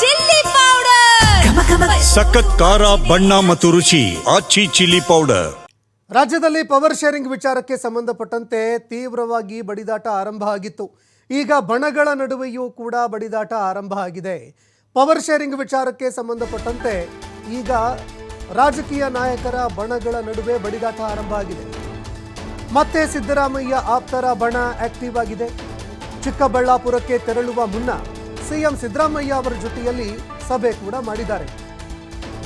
Chilli powder. ಸಖತ್ ಖಾರ ಬಣ್ಣ ಮತ್ತು ರುಚಿ ಆಚಿ ಚಿಲ್ಲಿ ಪೌಡರ್. ರಾಜ್ಯದಲ್ಲಿ ಪವರ್ ಶೇರಿಂಗ್ ವಿಚಾರಕ್ಕೆ ಸಂಬಂಧಪಟ್ಟಂತೆ ತೀವ್ರವಾಗಿ ಬಡಿದಾಟ ಆರಂಭ ಆಗಿತ್ತು. ಈಗ ಬಣಗಳ ನಡುವೆಯೂ ಕೂಡ ಬಡಿದಾಟ ಆರಂಭ ಆಗಿದೆ. ಪವರ್ ಶೇರಿಂಗ್ ವಿಚಾರಕ್ಕೆ ಸಂಬಂಧಪಟ್ಟಂತೆ ಈಗ ರಾಜಕೀಯ ನಾಯಕರ ಬಣಗಳ ನಡುವೆ ಬಡಿದಾಟ ಆರಂಭ ಆಗಿದೆ. ಮತ್ತೆ ಸಿದ್ದರಾಮಯ್ಯ ಆಪ್ತರ ಬಣ ಆಕ್ಟಿವ್ ಆಗಿದೆ. ಚಿಕ್ಕಬಳ್ಳಾಪುರಕ್ಕೆ ತೆರಳುವ ಮುನ್ನ ಸಿಎಂ ಸಿದ್ದರಾಮಯ್ಯ ಅವರ ಜೊತೆಯಲ್ಲಿ ಸಭೆ ಕೂಡ ಮಾಡಿದ್ದಾರೆ.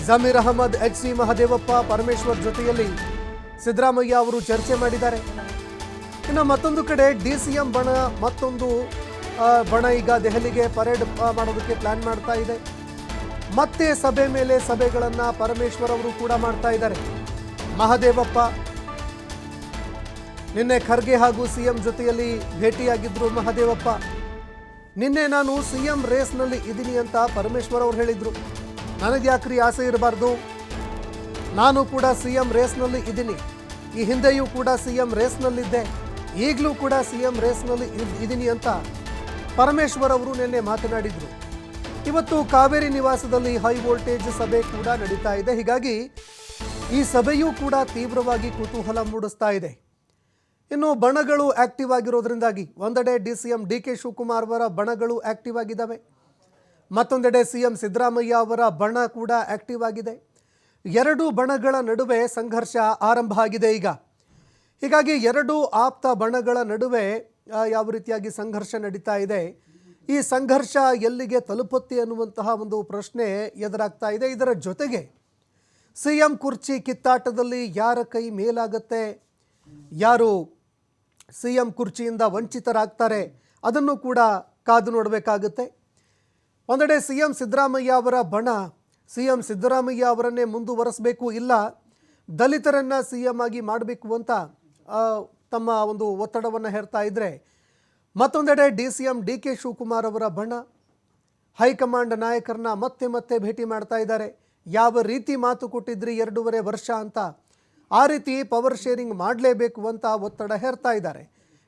ಜಮೀರ್ ಅಹಮದ್, ಎಚ್ ಸಿ ಮಹದೇವಪ್ಪ, ಪರಮೇಶ್ವರ್ ಜೊತೆಯಲ್ಲಿ ಸಿದ್ದರಾಮಯ್ಯ ಅವರು ಚರ್ಚೆ ಮಾಡಿದ್ದಾರೆ. ಇನ್ನು ಮತ್ತೊಂದು ಕಡೆ ಡಿ ಸಿ ಎಂ ಬಣ, ಮತ್ತೊಂದು ಬಣ ಈಗ ದೆಹಲಿಗೆ ಪರೇಡ್ ಮಾಡೋದಕ್ಕೆ ಪ್ಲಾನ್ ಮಾಡ್ತಾ ಇದೆ. ಮತ್ತೆ ಸಭೆ ಮೇಲೆ ಸಭೆಗಳನ್ನು ಪರಮೇಶ್ವರ್ ಅವರು ಕೂಡ ಮಾಡ್ತಾ ಇದ್ದಾರೆ. ಮಹದೇವಪ್ಪ ನಿನ್ನೆ ಖರ್ಗೆ ಹಾಗೂ ಸಿಎಂ ಜೊತೆಯಲ್ಲಿ ಭೇಟಿಯಾಗಿದ್ರು ಮಹದೇವಪ್ಪ. ನಿನ್ನೆ ನಾನು ಸಿಎಂ ರೇಸ್ನಲ್ಲಿ ಇದ್ದೀನಿ ಅಂತ ಪರಮೇಶ್ವರ್ ಅವರು ಹೇಳಿದರು. ನನಗೆ ಯಾಕ್ರಿ ಆಸೆ ಇರಬಾರ್ದು? ನಾನು ಕೂಡ ಸಿಎಂ ರೇಸ್ನಲ್ಲಿ ಇದ್ದೀನಿ. ಈ ಹಿಂದೆಯೂ ಕೂಡ ಸಿಎಂ ರೇಸ್ನಲ್ಲಿದ್ದೆ. ಈಗಲೂ ಕೂಡ ಸಿಎಂ ರೇಸ್ನಲ್ಲಿ ಇದ್- ಇದ್ದೀನಿ ಅಂತ ಪರಮೇಶ್ವರ್ ಅವರು ನಿನ್ನೆ ಮಾತನಾಡಿದರು. ಇವತ್ತು ಕಾವೇರಿ ನಿವಾಸದಲ್ಲಿ ಹೈ ವೋಲ್ಟೇಜ್ ಸಭೆ ಕೂಡ ನಡೀತಾ ಇದೆ. ಹೀಗಾಗಿ ಈ ಸಭೆಯೂ ಕೂಡ ತೀವ್ರವಾಗಿ ಕುತೂಹಲ ಮೂಡಿಸ್ತಾ ಇದೆ. ಇನ್ನು ಬಣಗಳು ಆಕ್ಟಿವ್ ಆಗಿರೋದ್ರಿಂದಾಗಿ ಒಂದೆಡೆ D C M D K Shivakumar ಅವರ ಬಣಗಳು ಆಕ್ಟಿವ್ ಆಗಿದ್ದಾವೆ. ಮತ್ತೊಂದೆಡೆ ಸಿ ಎಂ ಸಿದ್ದರಾಮಯ್ಯ ಅವರ ಬಣ ಕೂಡ ಆಕ್ಟಿವ್ ಆಗಿದೆ. ಎರಡು ಬಣಗಳ ನಡುವೆ ಸಂಘರ್ಷ ಆರಂಭ ಆಗಿದೆ ಈಗ. ಹೀಗಾಗಿ ಎರಡು ಆಪ್ತ ಬಣಗಳ ನಡುವೆ ಯಾವ ರೀತಿಯಾಗಿ ಸಂಘರ್ಷ ನಡೀತಾ ಇದೆ? ಈ ಸಂಘರ್ಷ ಎಲ್ಲಿಗೆ ತಲುಪುತ್ತೆ ಅನ್ನುವಂತಹ ಒಂದು ಪ್ರಶ್ನೆ ಎದುರಾಗ್ತಾ ಇದೆ. ಇದರ ಜೊತೆಗೆ ಸಿ ಎಂ ಕುರ್ಚಿ ಕಿತ್ತಾಟದಲ್ಲಿ ಯಾರ ಕೈ ಮೇಲಾಗತ್ತೆ? ಯಾರು ಸಿ ಎಂ ಕುರ್ಚಿಯಿಂದ ವಂಚಿತರಾಗ್ತಾರೆ, ಅದನ್ನು ಕೂಡ ಕಾದು ನೋಡಬೇಕಾಗುತ್ತೆ. ಒಂದೆಡೆ ಸಿ ಎಂ ಸಿದ್ದರಾಮಯ್ಯ ಅವರ ಬಣ ಸಿ ಎಂ ಸಿದ್ದರಾಮಯ್ಯ ಅವರನ್ನೇ ಮುಂದುವರೆಸಬೇಕು ಇಲ್ಲ, ದಲಿತರನ್ನು ಸಿ ಎಂ ಆಗಿ ಮಾಡಬೇಕು ಅಂತ ತಮ್ಮ ಒಂದು ಒತ್ತಡವನ್ನು ಹೇರ್ತಾ ಇದ್ದರೆ ಮತ್ತೊಂದೆಡೆ D C M D K Shivakumar ಅವರ ಬಣ, ಹೈಕಮಾಂಡ್ ನಾಯಕರನ್ನ ಮತ್ತೆ ಮತ್ತೆ ಭೇಟಿ ಮಾಡ್ತಾ ಇದ್ದಾರೆ. ಯಾವ ರೀತಿ ಮಾತು ಕೊಟ್ಟಿದ್ರಿ ಎರಡೂವರೆ ವರ್ಷ ಅಂತ ಆ ರೀತಿ ಪವರ್ ಶೇರಿಂಗ್ ಮಾಡಲೇಬೇಕು ಅಂತ ಒತ್ತಡ ಹೇರ್ತಾ ಇದ್ದಾರೆ.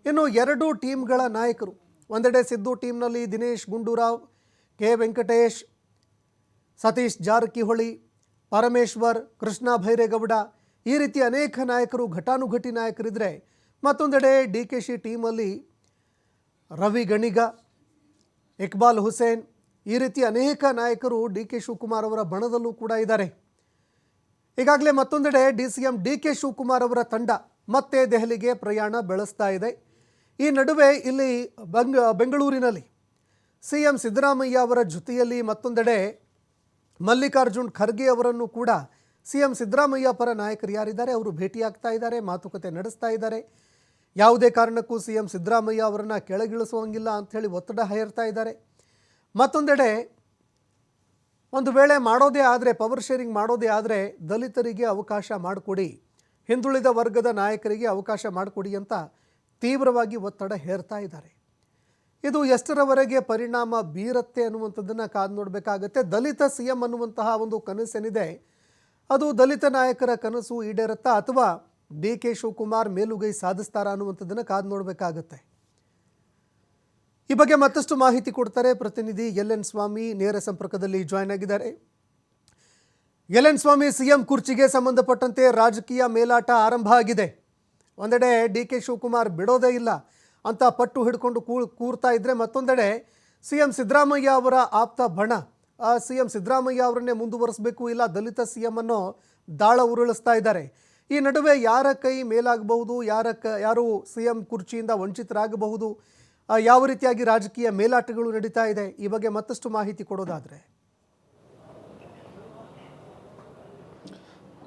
ಇನ್ನು ಎರಡೂ ಟೀಮ್ಗಳ ನಾಯಕರು, ಒಂದೆಡೆ ಸಿದ್ದು ಟೀಮ್ನಲ್ಲಿ ದಿನೇಶ್ ಗುಂಡೂರಾವ್, ಕೆ ವೆಂಕಟೇಶ್, ಸತೀಶ್ ಜಾರಕಿಹೊಳಿ, ಪರಮೇಶ್ವರ್, ಕೃಷ್ಣ ಭೈರೇಗೌಡ ಈ ರೀತಿ ಅನೇಕ ನಾಯಕರು, ಘಟಾನುಘಟಿ ನಾಯಕರಿದ್ದರೆ ಮತ್ತೊಂದೆಡೆ ಡಿ ಕೆ ಶಿ ಟೀಮಲ್ಲಿ ರವಿ ಗಣಿಗ, ಇಕ್ಬಾಲ್ ಹುಸೇನ್ ಈ ರೀತಿ ಅನೇಕ ನಾಯಕರು ಡಿ ಕೆ ಶಿವಕುಮಾರ್ ಅವರ ಬಣದಲ್ಲೂ ಕೂಡ ಇದ್ದಾರೆ. ಈಗಾಗಲೇ ಮತ್ತೊಂದೆಡೆ D C M D K Shivakumar ಅವರ ತಂಡ ಮತ್ತೆ ದೆಹಲಿಗೆ ಪ್ರಯಾಣ ಬೆಳೆಸ್ತಾ ಇದೆ. ಈ ನಡುವೆ ಇಲ್ಲಿ ಬಂಗ, ಬೆಂಗಳೂರಿನಲ್ಲಿ ಸಿ ಎಂ ಸಿದ್ದರಾಮಯ್ಯ ಅವರ ಜೊತೆಯಲ್ಲಿ ಮತ್ತೊಂದೆಡೆ ಮಲ್ಲಿಕಾರ್ಜುನ್ ಖರ್ಗೆ ಅವರನ್ನು ಕೂಡ ಸಿ ಎಂ ಸಿದ್ದರಾಮಯ್ಯ ಪರ ನಾಯಕರು ಯಾರಿದ್ದಾರೆ? ಅವರು ಭೇಟಿಯಾಗ್ತಾ ಇದ್ದಾರೆ, ಮಾತುಕತೆ ನಡೆಸ್ತಾ ಇದ್ದಾರೆ. ಯಾವುದೇ ಕಾರಣಕ್ಕೂ ಸಿ ಎಂ ಸಿದ್ದರಾಮಯ್ಯ ಅವರನ್ನು ಕೆಳಗಿಳಿಸುವಂಗಿಲ್ಲ ಅಂಥೇಳಿ ಒತ್ತಡ ಹೇರ್ತಾ ಇದ್ದಾರೆ. ಮತ್ತೊಂದೆಡೆ ಒಂದು ವೇಳೆ ಮಾಡೋದೇ ಆದರೆ ಪವರ್ ಶೇರಿಂಗ್ ಮಾಡೋದೇ ಆದರೆ ದಲಿತರಿಗೆ ಅವಕಾಶ ಮಾಡಿಕೊಡಿ, ಹಿಂದುಳಿದ ವರ್ಗದ ನಾಯಕರಿಗೆ ಅವಕಾಶ ಮಾಡಿಕೊಡಿ ಅಂತ ತೀವ್ರವಾಗಿ ಒತ್ತಡ ಹೇರ್ತಾ ಇದ್ದಾರೆ. ಇದು ಎಷ್ಟರವರೆಗೆ ಪರಿಣಾಮ ಬೀರತ್ತೆ ಅನ್ನುವಂಥದ್ದನ್ನು ಕಾದು ನೋಡಬೇಕಾಗತ್ತೆ. ದಲಿತ ಸಿ ಎಂ ಅನ್ನುವಂತಹ ಒಂದು ಕನಸೇನಿದೆ, ಅದು ದಲಿತ ನಾಯಕರ ಕನಸು ಈಡೇರುತ್ತಾ ಅಥವಾ ಡಿ ಕೆ ಶಿವಕುಮಾರ್ ಮೇಲುಗೈ ಸಾಧಿಸ್ತಾರಾ ಅನ್ನುವಂಥದ್ದನ್ನು ಕಾದು ನೋಡಬೇಕಾಗತ್ತೆ. ಈ ಬಗ್ಗೆ ಮತ್ತಷ್ಟು ಮಾಹಿತಿ ಕೊಡ್ತಾರೆ ಪ್ರತಿನಿಧಿ ಎಲ್ ಎನ್ ಸ್ವಾಮಿ ನೇರ ಸಂಪರ್ಕದಲ್ಲಿ ಜಾಯ್ನ್ ಆಗಿದ್ದಾರೆ. ಎಲ್ ಎನ್ ಸ್ವಾಮಿ ಸಿಎಂ ಕುರ್ಚಿಗೆ ಸಂಬಂಧಪಟ್ಟಂತೆ ರಾಜಕೀಯ ಮೇಲಾಟ ಆರಂಭ ಆಗಿದೆ. ಒಂದೆಡೆ ಡಿ ಕೆ ಶಿವಕುಮಾರ್ ಬಿಡೋದೇ ಇಲ್ಲ ಅಂತ ಪಟ್ಟು ಹಿಡ್ಕೊಂಡು ಕೂ ಕೂರ್ತಾ ಇದ್ದರೆ ಮತ್ತೊಂದೆಡೆ ಸಿ ಎಂ ಸಿದ್ದರಾಮಯ್ಯ ಅವರ ಆಪ್ತ ಬಣ. ಸಿ ಎಂ ಸಿದ್ದರಾಮಯ್ಯ ಅವರನ್ನೇ ಮುಂದುವರಿಸಬೇಕು ಇಲ್ಲ ದಲಿತ ಸಿ ಎಂ ಅನ್ನು ದಾಳ ಉರುಳಿಸ್ತಾ ಇದ್ದಾರೆ. ಈ ನಡುವೆ ಯಾರ ಕೈ ಮೇಲಾಗಬಹುದು, ಯಾರ ಕ ಯಾರು ಸಿ ಎಂ ಕುರ್ಚಿಯಿಂದ ವಂಚಿತರಾಗಬಹುದು ಯಾವ ರೀತಿಯಾಗಿ ರಾಜಕೀಯ ಮೇಲಾಟಗಳು ನಡೀತಾ ಇದೆ ಈ ಬಗ್ಗೆ ಮತ್ತಷ್ಟು ಮಾಹಿತಿ ಕೊಡೋದಾದರೆ?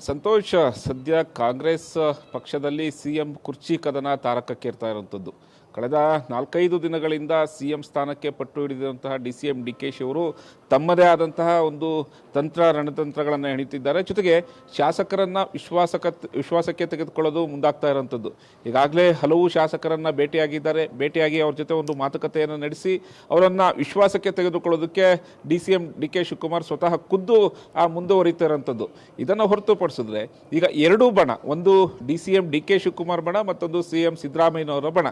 ಸಂತೋಷ್, ಸದ್ಯ ಕಾಂಗ್ರೆಸ್ ಪಕ್ಷದಲ್ಲಿ ಸಿ ಎಂ ಕುರ್ಚಿ ಕದನ ತಾರಕಕ್ಕೇರ್ತಾ ಇರುವಂಥದ್ದು. ಕಳೆದ ನಾಲ್ಕೈದು ದಿನಗಳಿಂದ ಸಿ ಎಂ ಸ್ಥಾನಕ್ಕೆ ಪಟ್ಟು ಹಿಡಿದಂತಹ D C M D K she ಅವರು ತಮ್ಮದೇ ಆದಂತಹ ಒಂದು ತಂತ್ರ ರಣತಂತ್ರಗಳನ್ನು ಹೆಣಿತಿದ್ದಾರೆ ಜೊತೆಗೆ ಶಾಸಕರನ್ನು ವಿಶ್ವಾಸಕ ವಿಶ್ವಾಸಕ್ಕೆ ತೆಗೆದುಕೊಳ್ಳೋದು ಮುಂದಾಗ್ತಾ ಇರೋಂಥದ್ದು. ಈಗಾಗಲೇ ಹಲವು ಶಾಸಕರನ್ನು ಭೇಟಿಯಾಗಿದ್ದಾರೆ. ಭೇಟಿಯಾಗಿ ಅವ್ರ ಜೊತೆ ಒಂದು ಮಾತುಕತೆಯನ್ನು ನಡೆಸಿ ಅವರನ್ನು ವಿಶ್ವಾಸಕ್ಕೆ ತೆಗೆದುಕೊಳ್ಳೋದಕ್ಕೆ D C M D K Shivakumar ಸ್ವತಃ ಖುದ್ದು ಆ ಮುಂದುವರಿತಾ ಇರೋಂಥದ್ದು. ಇದನ್ನು ಹೊರತುಪಡಿಸಿದ್ರೆ ಈಗ ಎರಡೂ ಬಣ, ಒಂದು D C M D K Shivakumar ಬಣ, ಮತ್ತೊಂದು ಸಿ ಎಂ ಸಿದ್ದರಾಮಯ್ಯನವರ ಬಣ.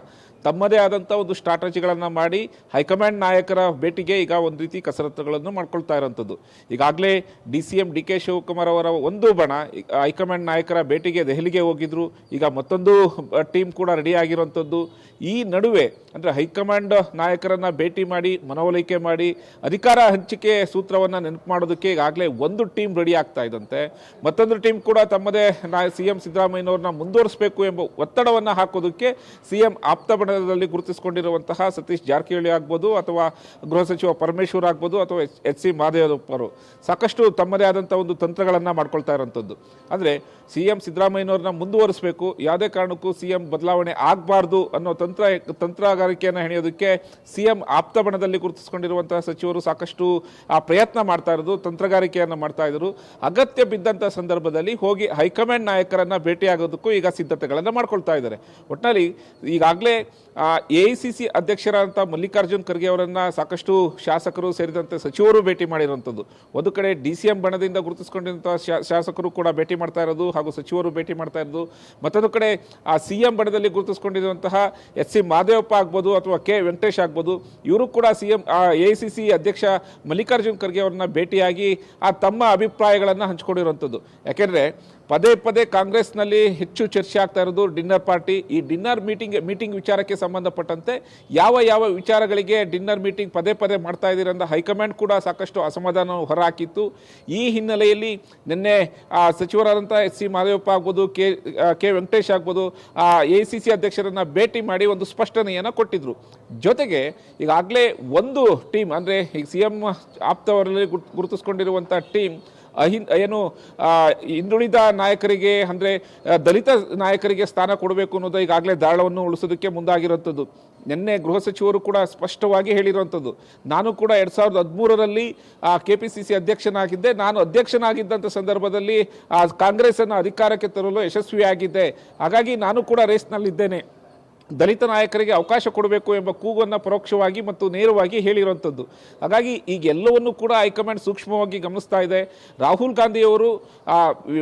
ತಮ್ಮದೇ ಆದಂಥ ಒಂದು ಸ್ಟ್ರಾಟಜಿಗಳನ್ನು ಮಾಡಿ ಹೈಕಮಾಂಡ್ ನಾಯಕರ ಭೇಟಿಗೆ ಈಗ ಒಂದು ರೀತಿ ಕಸರತ್ತುಗಳನ್ನು ಮಾಡ್ಕೊಳ್ತಾ ಇರೋಂಥದ್ದು. ಈಗಾಗಲೇ D C M D K Shivakumar ಅವರ ಒಂದು ಬಣ ಹೈಕಮಾಂಡ್ ನಾಯಕರ ಭೇಟಿಗೆ ದೆಹಲಿಗೆ ಹೋಗಿದ್ರು. ಈಗ ಮತ್ತೊಂದು ಟೀಮ್ ಕೂಡ ರೆಡಿ ಆಗಿರುವಂಥದ್ದು ಈ ನಡುವೆ ಅಂದರೆ ಹೈಕಮಾಂಡ್ ನಾಯಕರನ್ನು ಭೇಟಿ ಮಾಡಿ, ಮನವೊಲಿಕೆ ಮಾಡಿ, ಅಧಿಕಾರ ಹಂಚಿಕೆ ಸೂತ್ರವನ್ನು ನೆನಪು ಮಾಡೋದಕ್ಕೆ ಈಗಾಗಲೇ ಒಂದು ಟೀಮ್ ರೆಡಿ ಆಗ್ತಾ ಇದ್ದಂತೆ. ಮತ್ತೊಂದು ಟೀಮ್ ಕೂಡ ತಮ್ಮದೇ ನಾ ಸಿ ಎಂ ಸಿದ್ದರಾಮಯ್ಯನವ್ರನ್ನ ಮುಂದುವರಿಸಬೇಕು ಎಂಬ ಒತ್ತಡವನ್ನು ಹಾಕೋದಕ್ಕೆ ಸಿ ಎಂ ಆಪ್ತ ಬಣದಲ್ಲಿ ಗುರುತಿಸಿಕೊಂಡಿರುವಂತಹ ಸತೀಶ್ ಜಾರಕಿಹೊಳಿ ಆಗ್ಬೋದು ಅಥವಾ ಗೃಹ ಸಚಿವ ಪರಮೇಶ್ವರ್ ಆಗ್ಬೋದು ಅಥವಾ ಎಚ್ ಸಿ ಮಹದೇವಪ್ಪರು ಸಾಕಷ್ಟು ತಮ್ಮದೇ ಆದಂಥ ಒಂದು ತಂತ್ರಗಳನ್ನು ಮಾಡ್ಕೊಳ್ತಾ ಇರೋಂಥದ್ದು. ಅಂದರೆ ಸಿ ಎಂ ಸಿದ್ದರಾಮಯ್ಯನವ್ರನ್ನ ಮುಂದುವರಿಸಬೇಕು, ಯಾವುದೇ ಕಾರಣಕ್ಕೂ ಸಿ ಎಂ ಬದಲಾವಣೆ ಆಗಬಾರ್ದು ಅನ್ನೋ ತಂತ್ರ, ತಂತ್ರಗಾರಿಕೆಯನ್ನು ಹೆಣೆಯೋದಕ್ಕೆ ಸಿ ಎಂ ಆಪ್ತ ಬಣದಲ್ಲಿ ಗುರುತಿಸಿಕೊಂಡಿರುವಂತಹ ಸಚಿವರು ಸಾಕಷ್ಟು, ಆ, ಪ್ರಯತ್ನ ಮಾಡ್ತಾ ಇರೋದು, ತಂತ್ರಗಾರಿಕೆಯನ್ನು ಮಾಡ್ತಾ ಇದ್ದರು. ಅಗತ್ಯ ಬಿದ್ದಂಥ ಸಂದರ್ಭದಲ್ಲಿ ಹೋಗಿ ಹೈಕಮಾಂಡ್ ನಾಯಕರನ್ನು ಭೇಟಿಯಾಗೋದಕ್ಕೂ ಈಗ ಸಿದ್ಧತೆಗಳನ್ನು ಮಾಡ್ಕೊಳ್ತಾ ಇದ್ದಾರೆ. ಒಟ್ಟಿನಲ್ಲಿ ಈಗಾಗಲೇ ಎ ಐ ಸಿ ಸಿ ಅಧ್ಯಕ್ಷರಾದಂಥ ಮಲ್ಲಿಕಾರ್ಜುನ್ ಖರ್ಗೆ ಅವರನ್ನು ಸಾಕಷ್ಟು ಶಾಸಕರು ಸೇರಿದಂತೆ ಸಚಿವರು ಭೇಟಿ ಮಾಡಿರುವಂಥದ್ದು. ಒಂದು ಕಡೆ ಡಿ ಸಿ ಎಂ ಬಣದಿಂದ ಗುರುತಿಸಿಕೊಂಡಿರುವಂಥ ಶಾಸಕರು ಕೂಡ ಭೇಟಿ ಮಾಡ್ತಾ ಇರೋದು ಹಾಗೂ ಸಚಿವರು ಭೇಟಿ ಮಾಡ್ತಾ ಇರೋದು. ಮತ್ತೊಂದು ಕಡೆ ಆ ಸಿ ಎಂ ಬಣದಲ್ಲಿ ಗುರುತಿಸಿಕೊಂಡಿರುವಂತಹ ಎಸ್ ಸಿ ಮಾದೇವಪ್ಪ ಆಗ್ಬೋದು ಅಥವಾ ಕೆ ವೆಂಕಟೇಶ್ ಆಗ್ಬೋದು. ಇವರು ಕೂಡ C M A I C C ಅಧ್ಯಕ್ಷ ಮಲ್ಲಿಕಾರ್ಜುನ್ ಖರ್ಗೆ ಅವರನ್ನ ಭೇಟಿಯಾಗಿ ಆ ತಮ್ಮ ಅಭಿಪ್ರಾಯಗಳನ್ನು ಹಂಚ್ಕೊಂಡಿರುವಂಥದ್ದು. ಯಾಕೆಂದರೆ ಪದೇ ಪದೇ ಕಾಂಗ್ರೆಸ್ನಲ್ಲಿ ಹೆಚ್ಚು ಚರ್ಚೆ ಆಗ್ತಾ ಇರೋದು ಡಿನ್ನರ್ ಪಾರ್ಟಿ. ಈ ಡಿನ್ನರ್ ಮೀಟಿಂಗ್ ಮೀಟಿಂಗ್ ವಿಚಾರಕ್ಕೆ ಸಂಬಂಧಪಟ್ಟಂತೆ ಯಾವ ಯಾವ ವಿಚಾರಗಳಿಗೆ ಡಿನ್ನರ್ ಮೀಟಿಂಗ್ ಪದೇ ಪದೇ ಮಾಡ್ತಾ ಇದ್ದೀರಂತ ಹೈಕಮಾಂಡ್ ಕೂಡ ಸಾಕಷ್ಟು ಅಸಮಾಧಾನ ಹೊರಹಾಕಿತ್ತು. ಈ ಹಿನ್ನೆಲೆಯಲ್ಲಿ ನಿನ್ನೆ ಸಚಿವರಾದಂಥ ಎಸ್ ಸಿ ಮಹದೇವಪ್ಪ ಆಗ್ಬೋದು, ಕೆ ಕೆ ವೆಂಕಟೇಶ್ ಆಗ್ಬೋದು ಎ ಸಿ ಸಿ ಅಧ್ಯಕ್ಷರನ್ನು ಭೇಟಿ ಮಾಡಿ ಒಂದು ಸ್ಪಷ್ಟನೆಯನ್ನು ಕೊಟ್ಟಿದ್ರು. ಜೊತೆಗೆ ಈಗಾಗಲೇ ಒಂದು ಟೀಮ್, ಅಂದರೆ ಈಗ ಸಿ ಎಂ ಆಪ್ತವರಲ್ಲಿ ಗುರ್ತ್- ಗುರುತಿಸ್ಕೊಂಡಿರುವಂಥ ಟೀಮ್ ಅಹಿನ್ ಏನು ಹಿಂದುಳಿದ ನಾಯಕರಿಗೆ, ಅಂದರೆ ದಲಿತ ನಾಯಕರಿಗೆ ಸ್ಥಾನ ಕೊಡಬೇಕು ಅನ್ನೋದು ಈಗಾಗಲೇ ದಾಳವನ್ನು ಉಳಿಸೋದಕ್ಕೆ ಮುಂದಾಗಿರುವಂಥದ್ದು. ನಿನ್ನೆ ಗೃಹ ಸಚಿವರು ಕೂಡ ಸ್ಪಷ್ಟವಾಗಿ ಹೇಳಿರುವಂಥದ್ದು. ನಾನು ಕೂಡ ಎರಡು ಸಾವಿರದ ಹದಿಮೂರರಲ್ಲಿ ಕೆ ಪಿ ಸಿ ಸಿ ಅಧ್ಯಕ್ಷನಾಗಿದ್ದೆ. ನಾನು ಅಧ್ಯಕ್ಷನಾಗಿದ್ದಂಥ ಸಂದರ್ಭದಲ್ಲಿ, ಆ ಕಾಂಗ್ರೆಸ್ಸನ್ನು ಅಧಿಕಾರಕ್ಕೆ ತರಲು ಯಶಸ್ವಿಯಾಗಿದ್ದೆ. ಹಾಗಾಗಿ ನಾನು ಕೂಡ ರೇಸ್ನಲ್ಲಿದ್ದೇನೆ. ದಲಿತ ನಾಯಕರಿಗೆ ಅವಕಾಶ ಕೊಡಬೇಕು ಎಂಬ ಕೂಗನ್ನು ಪರೋಕ್ಷವಾಗಿ ಮತ್ತು ನೇರವಾಗಿ ಹೇಳಿರುವಂಥದ್ದು. ಹಾಗಾಗಿ ಈಗ ಎಲ್ಲವನ್ನೂ ಕೂಡ ಹೈಕಮಾಂಡ್ ಸೂಕ್ಷ್ಮವಾಗಿ ಗಮನಿಸ್ತಾ ಇದೆ. ರಾಹುಲ್ ಗಾಂಧಿಯವರು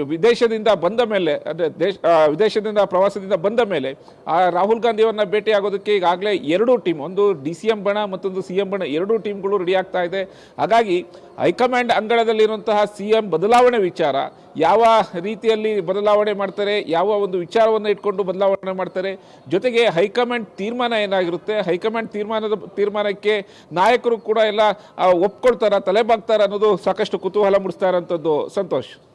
ವಿದೇಶದಿಂದ ಬಂದ ಮೇಲೆ, ಅಂದರೆ ದೇಶ ವಿದೇಶದಿಂದ, ಪ್ರವಾಸದಿಂದ ಬಂದ ಮೇಲೆ, ಆ, ರಾಹುಲ್ ಗಾಂಧಿಯವರನ್ನ ಭೇಟಿಯಾಗೋದಕ್ಕೆ ಈಗಾಗಲೇ ಎರಡು ಟೀಮ್, ಒಂದು ಡಿ ಸಿ ಎಂ ಬಣ ಮತ್ತೊಂದು ಸಿ ಎಂ ಬಣ, ಎರಡೂ ಟೀಮ್ಗಳು ರೆಡಿ ಆಗ್ತಾ ಇದೆ. ಹಾಗಾಗಿ ಹೈಕಮಾಂಡ್ ಅಂಗಳದಲ್ಲಿರುವಂತಹ ಸಿ ಎಂ ಬದಲಾವಣೆ ವಿಚಾರ, ಯಾವ ರೀತಿಯಲ್ಲಿ ಬದಲಾವಣೆ ಮಾಡ್ತಾರೆ, ಯಾವ ಒಂದು ವಿಚಾರವನ್ನು ಇಟ್ಕೊಂಡು ಬದಲಾವಣೆ ಮಾಡ್ತಾರೆ, ಜೊತೆಗೆ ಹೈಕಮಾಂಡ್ ತೀರ್ಮಾನ ಏನಾಗಿರುತ್ತೆ? ಹೈಕಮಾಂಡ್ ತೀರ್ಮಾನದ, ತೀರ್ಮಾನಕ್ಕೆ ನಾಯಕರು ಕೂಡ ಎಲ್ಲ ಒಪ್ಕೊಳ್ತಾರ, ತಲೆಬಾಗ್ತಾರ ಅನ್ನೋದು ಸಾಕಷ್ಟು ಕುತೂಹಲ ಮೂಡಿಸ್ತಾ ಇರೋಂಥದ್ದು ಸಂತೋಷ್.